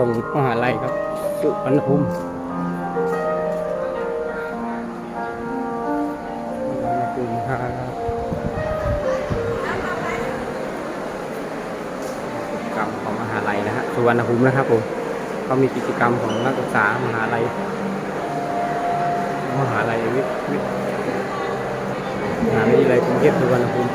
ส่งมหาลัยครับ สุวรรณภูมิสุวรรณภูมิครับกิจกรรมของมหาลัยนะฮะสุวรรณภูมินะครับผมเขามีกิจกรรมของนักศึกษามหาลัย มหาลัยวิทย์วิทย์มหาวิทยาลัยกรุงเทพสุวรรณภูมิ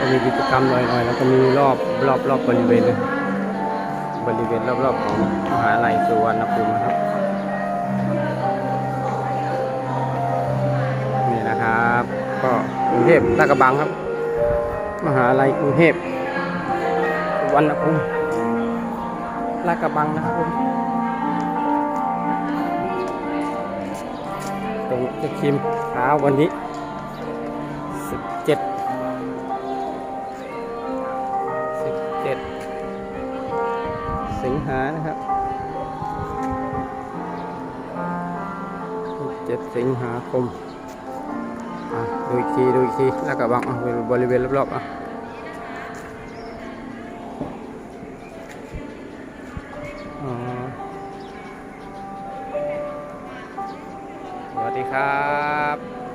ก็มีกิจกรรมหน่อยๆแล้วก็มีรอบรอบรอบบริเวณบริเวณรอบๆของมหาลัยสุวรรณภูมิครับนี่นะครับ ก็กรุงเทพลาดกระบังครับ มหาลัยกรุงเทพสุวรรณภูมิลาดกระบังนะครับผมตรงจะคิมเช้าวันนี้สิ บเจ็ดสิงหานะครับสิบเจ็ดสิงหาคมดูอีกทีดูอีกทีแล้วก็บังอะบริเวณรอบๆอะอ๋อสวัสดีครับ